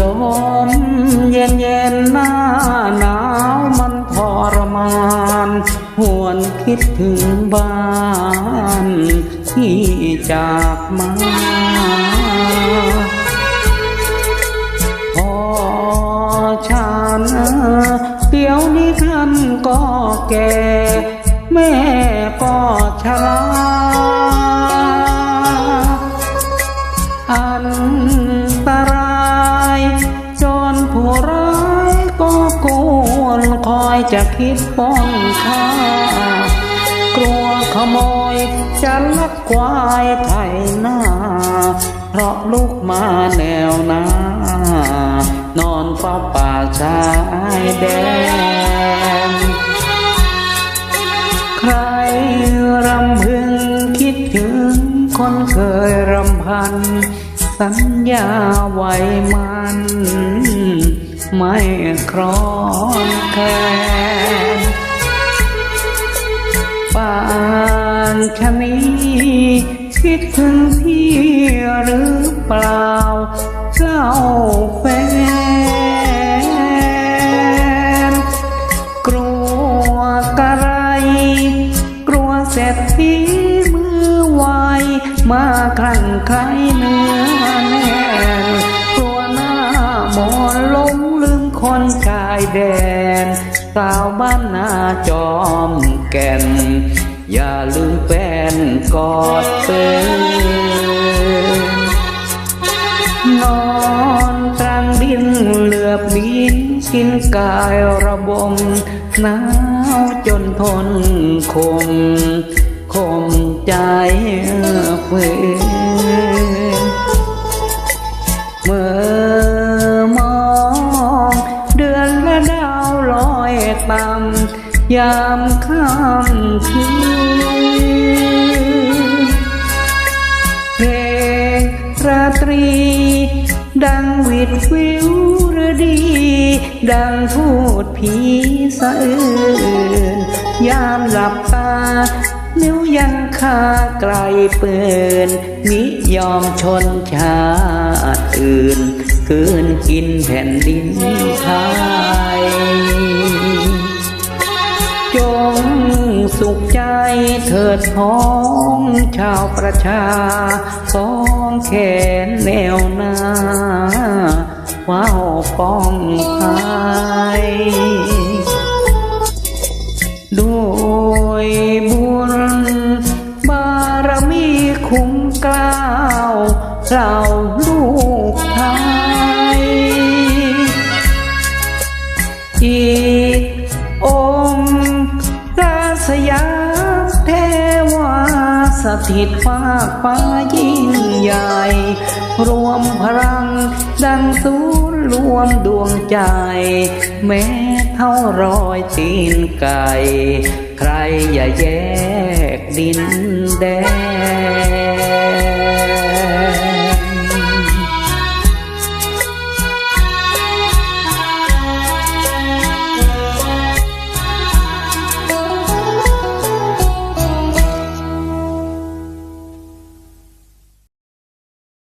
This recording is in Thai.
ลมเย็นเย็นหน้าหนาวมันทรมานหวนคิดถึงบ้านที่จากมาพอฉันเดี๋ยวนี้ท่านก็แก่ แม่ก็ชรา ก็กวนคอยจะคิดป้องค่ากลัวขโมยจะลักควายไถหน้า เพราะลูกมาแนวหน้านอนเฝ้าป่าชายแดน ใครรำพึงคิดถึงคนเคยรำพัน สัญญาไว้มัน ไม่ครอนแคลนป่านชะนี้คิดถึงพี่หรือเปล่าเล่าแฟน กลัวกระไร กลัวเศรษฐีมือไวมาคลั่งไคล้เนื้อแน่นกลัวหน้ามอน หลงลืมคนชายแดน สาวบ้านนาจอมแก่น อย่าลืมแฟนกอดเป็นนอนกลางดินเหลือบบินกินกายระบมหนาวจนทนคม คมใจเฟืน อยต่ำยามค่ำคืนเพลงราตรี ดังวิดวิวระดี ดังพูดผีสะอื่นยามหลับตานิ้วยังคาไกลเปืนนิยอมชนชาติอื่น คืนกินแผ่นดินไทย สุขใจเถิดพ้องชาวประชา สองแขนแนวหน้าว้าวป้องภัยด้วยบุญบารมีคุ้มกล้าวเรา ถิตฟ้าฟ้ายิ่งใหญ่ รวมพลัง ดังศูนย์รวมดวงใจ แม้เท่ารอยตีนไก่ ใครอย่าแยกดินแดน